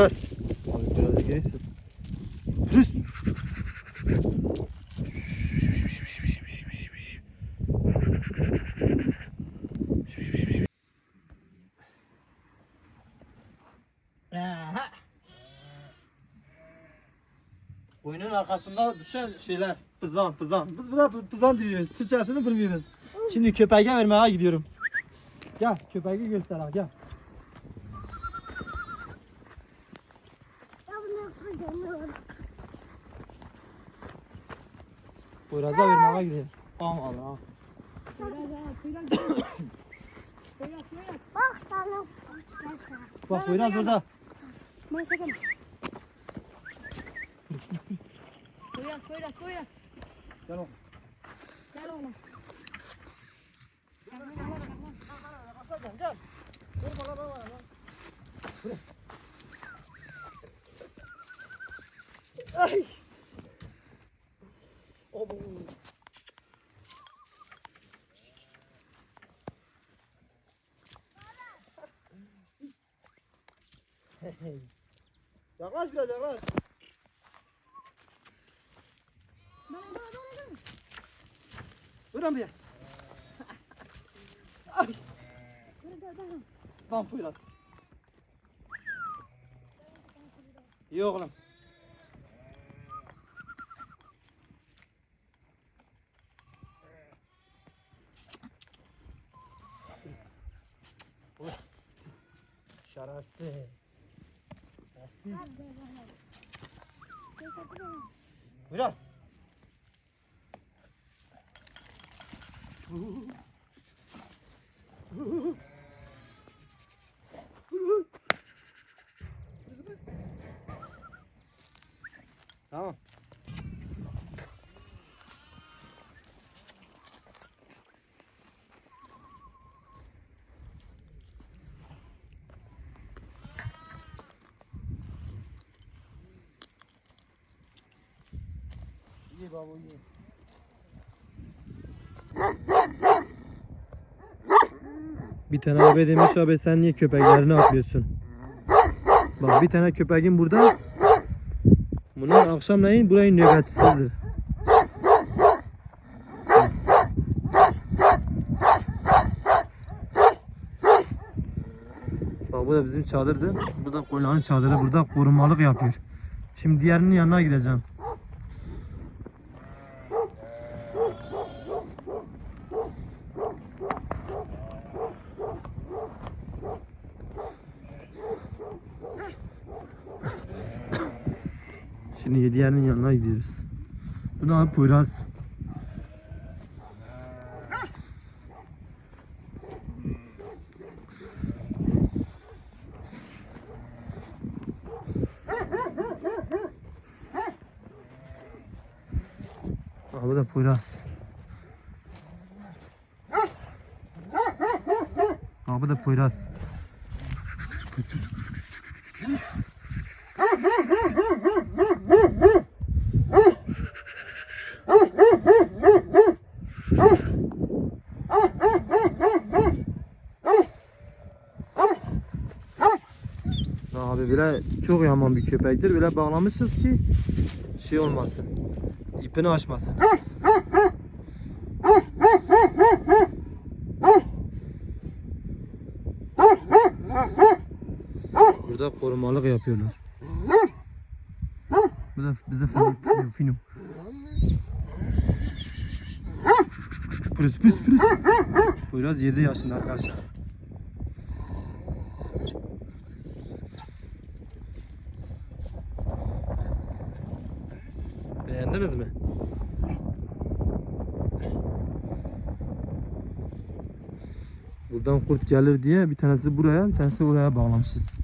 Biraz. Abi biraz gerisiz. Rüz. Aha. Boynun arkasında düşen şeyler. Pızan, pızan. Biz buna pı- pızan diyoruz. Türkçesini bilmiyoruz. Şimdi köpeğe vermeye gidiyorum. Gel köpeği göster ha gel. Poyraz'a vermeye gidiyorum. Tamam abi ha. Bak sana çıkarsa. Bak Poyraz burada. Maşallah. Poyraz, Poyraz, Poyraz. Gel oğlum. Gel oğlum. Ay. Obo. Yaklaş biraz yaklaş. Buyurun bir. Ay. Tamam buyurun. İyi oğlum. Şerefsiz. Biraz. Tamam. İyi baba iyi. Bir tane abi demiş abi sen niye köpeklerini atlıyorsun? Bak bir tane köpeğin burada. Bunun akşamleyin burayı nöbetçisidir. Bak bu da bizim çadırdı. Bu da koyunların çadırı. Burada korumalık yapıyor. Şimdi diğerinin yanına gideceğim. Şimdi diğerinin yanına gidiyoruz. Bu da abi Poyraz. Aa, bu da Poyraz. Aa, bu da Poyraz. Abi çok yaman bir köpektir. Bile bağlamışız ki şey olmasın. İpini açmasın. Burada korumalık yapıyorlar. Bu da bize fino. fino. Pürüz pürüz pürüz. Biraz 7 yaşında arkadaşlar. Beğendiniz mi? Buradan kurt gelir diye bir tanesi buraya, bir tanesi oraya bağlamışız.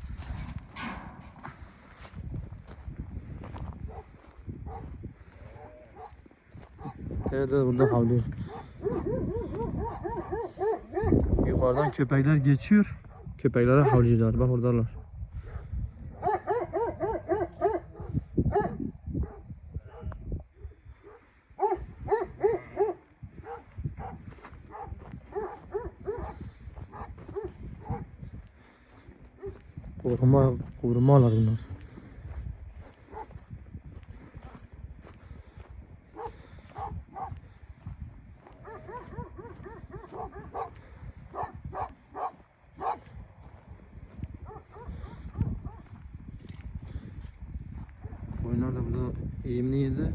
Evet, evet burada havlıyor. Yukarıdan köpekler geçiyor. Köpeklere havlıyorlar. Bak oradalar. Koruma, korumalar bunlar. Koyunlar da burada eğimli yedi.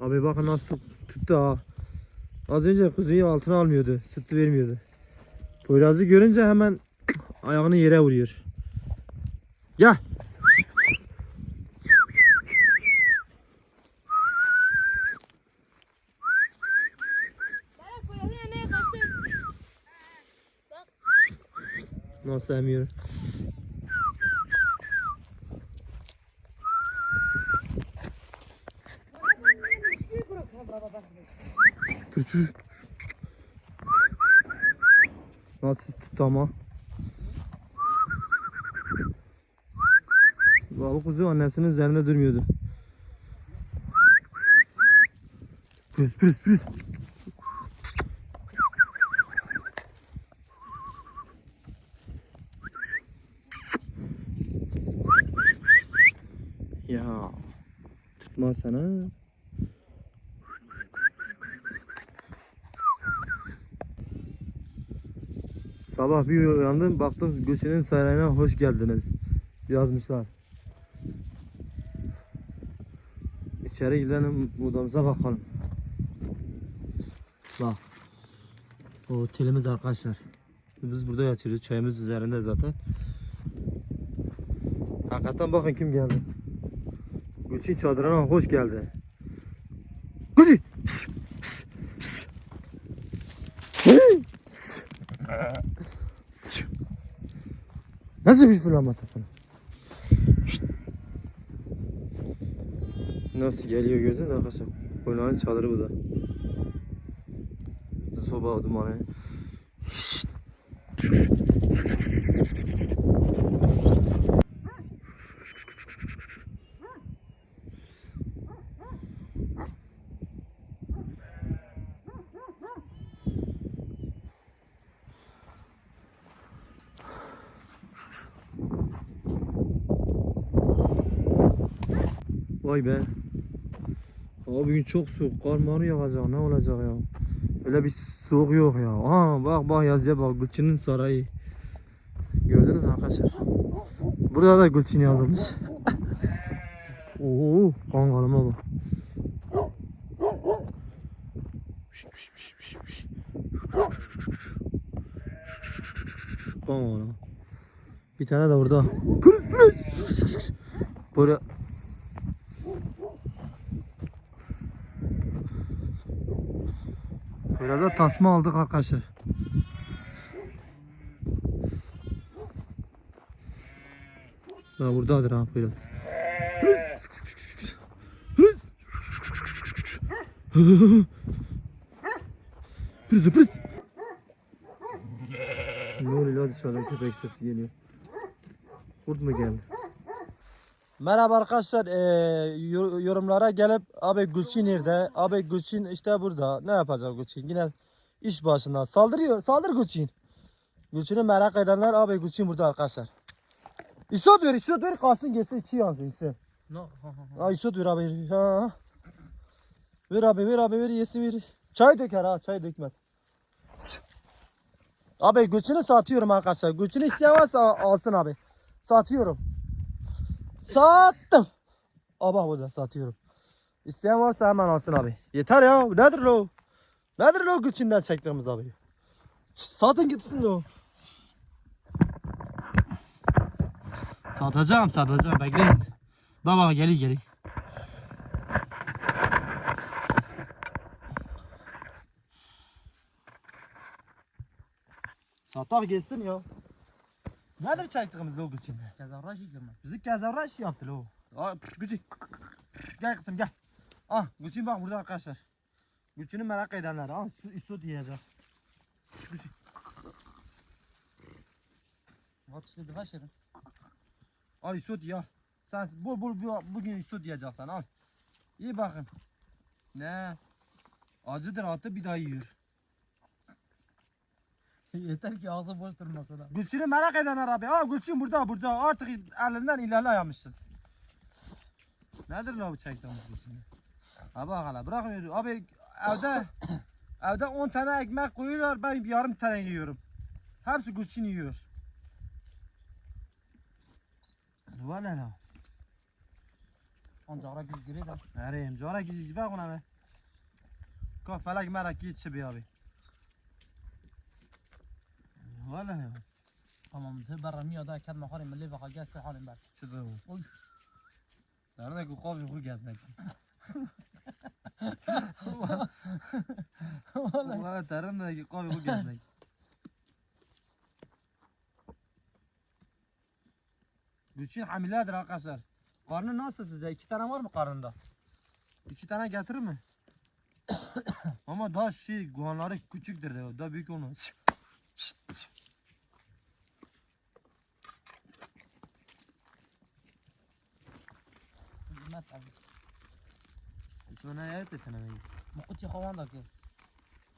Abi bakın nasıl tuttu ha. Az önce kuzuyu altına almıyordu. Süt vermiyordu. Poyraz'ı görünce hemen ayağını yere vuruyor. Kaçtı. Nasıl emiyor? Nasıl tuttu ama? Balık kuzu annesinin üzerinde durmuyordu. Püs püs püs. Ya tutma sana. Sabah bir uyandım baktım Gülçin'in sarayına hoş geldiniz yazmışlar. İçeri gidelim odamıza bakalım. Bak. O otelimiz arkadaşlar. Biz burada yatıyoruz. Çayımız üzerinde zaten. Hakikaten bakın kim geldi. Gülçin çadırına hoş geldi. Nasıl bir fırlanmasa sana? Nasıl geliyor gördün mü arkadaşlar? Koynağın çadırı bu da. Soba dumanı. Şşt. Vay be. Abi bugün çok soğuk. Kar mar yağacak. Ne olacak ya? Öyle bir soğuk yok ya. Aa bak bak yazıya bak. Gülçin'in sarayı. Gördünüz arkadaşlar? Burada da Gülçin yazılmış. Oo kan kalıma bak. Kan kalıma. Bir tane de orada. Buraya Biraz da tasma aldık arkadaşlar. Ha buradadır ha biraz. Pırız pırız. Ne oluyor dışarıdan köpek sesi geliyor. Kurt mu geldi? Merhaba arkadaşlar yor- yorumlara gelip abi Gülçin nerede? Abi Gülçin işte burada. Ne yapacak Gülçin? Yine iş başında. Saldırıyor. Saldır Gülçin. Gülçin'i merak edenler abi Gülçin burada arkadaşlar. İsot ver, isot ver kalsın gelsin içi yansın içsin. No. ha, isot ver abi. Ha. Ver abi ver abi ver yesin ver. Çay döker ha çay dökmez. Abi Gülçin'i satıyorum arkadaşlar. Gülçin'i isteyen varsa al- alsın abi. Satıyorum. Sattım. Aa bak burada satıyorum. İsteyen varsa hemen alsın abi. Yeter ya. Nedir lo? Nedir lo Gülçin'den çektiğimiz abi? Satın gitsin lo. Satacağım satacağım bekleyin. Baba geli geli. Satak gelsin ya. Nedir çektiğimiz lo Gülçin'de? Tezahürat yiyeceğim ben. Bizi kezavraş yaptı lo. Aa, Gülçin. Gel kızım gel. Ah Gülçin bak burada arkadaşlar. Gülçin'i merak edenler. Ah su, su diyecek. Vat işte dıkaş yerim. Al isot ya. Sen bol bol bu- bugün isot diyeceksin al. İyi bakın. Ne? Acıdır atı bir daha yiyor. Yeter ki ağzı boş durmasın ha. Gülçin'i merak edenler abi. Aa Gülçin burada burada. Artık elinden ilerleyemişiz. Nedir la bu çektiğimiz Gülçin'i? Abi bak hala bırakmıyor. Abi evde evde 10 tane ekmek koyuyorlar ben yarım tane yiyorum. Hepsi Gülçin yiyor. Valla la. Ancak ara biz girelim. Nereyim? Jara gidici bak ona be. Kaf felak merak geçi bir abi. Valla ya. Tamam de برا مية ده كان محارم من ليفا خلاص حالم بعد Şurada bu. Oy. Nerede ku kafi ku gezmek. Valla tarım da ki kafi ku gezmek. Gülçin hamiledir arkadaşlar. Karnı nasıl size? İki tane var mı karnında? İki tane getirir mi? Ama daha şey guanları küçüktür de daha büyük olmaz. رحمت عزیز. تو نه یاد تنه می مقتی خوان دکه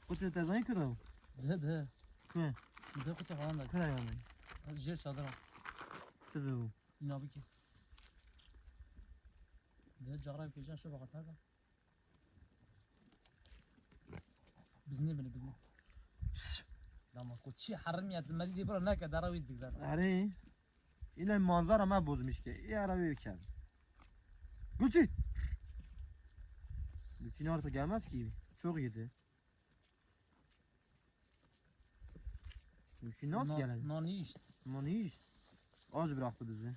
قوت تا زنی کردم ده ده. که ده قوت خوان دکه که یعنی جیر چادرم سر رو اینا بکی ده جارای پیشن شو بقت نگم بزنی بنی بزنی. دما کوچی حرمیت مدیدی برا نکه دراوید بگذار. آره. این منظر ما بوز میشه که. یه عربی بکرد Gülçin. Gülçin artık gelmez ki. Çok yedi. Gülçin nasıl gelecek? ناني işte Aman iyi işte. Az bıraktı bizi.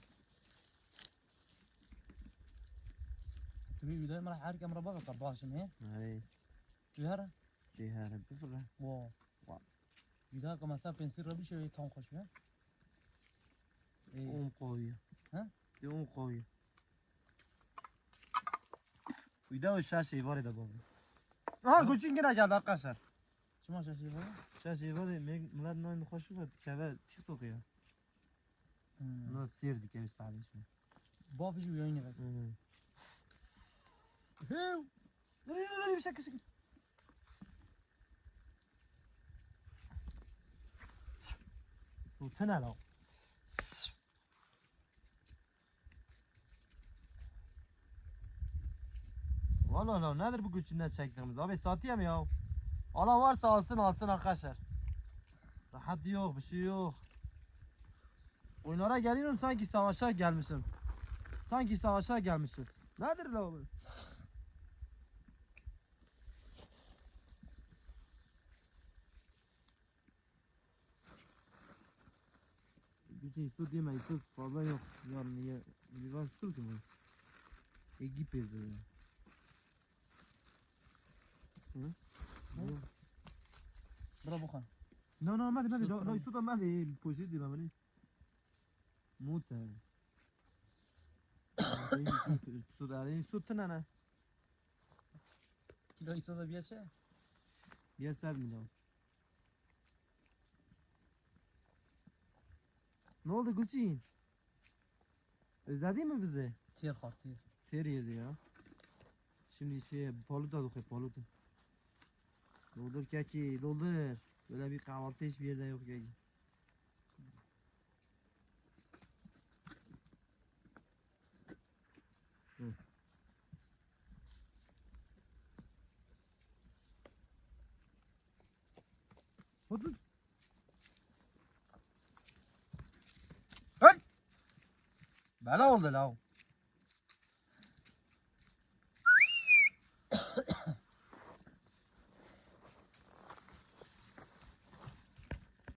تبي بداية ما راح أحرق أمر بقى طباش من هي Ari. ويهرا Cihara bir fırla. واو واو. بداية كما ساب بنسير ربي شو يتهم خوش فيها إيه Un koyuyor. Ha? Cuidado xa se ibore da gobre. آها گوچین که نکرد حق قصر چما شش ایواره؟ شش ایواره میگ ملد نایم خوش بود کبه چی تو قیه؟ نه سیر دیگه ایش تعلیش می بافش بیو اینه بک هیو نری نری نری بشه کسی تو تنه لاؤ Allah Allah nedir bu güçünden çektiğimiz? Abi satıyor mu ya? Allah varsa alsın alsın arkadaşlar. Rahat yok bir şey yok. Oyunlara geliyorum sanki savaşa gelmişim. Sanki savaşa gelmişiz. Nedir la oğlum? Bir şey su deme su fazla yok. Yani ya, bir var su deme. Egip yazıyor. برو بخور نه نه مدی مدی لای سودا مدی پوشید دیدم ولی موته سودا آره، این سوت نه نه کیلوی سودا بیا چه؟ نه صد میلیون Ne oldu Gucin? Özledin mi bizi? Tir kar tir. Tir yedi ya. Şimdi şey paluta dokuyor paluta. Doldur keki doldur. Böyle bir kahvaltı hiçbir yerde yok keki. Hı. Hadi. Bela oldu la.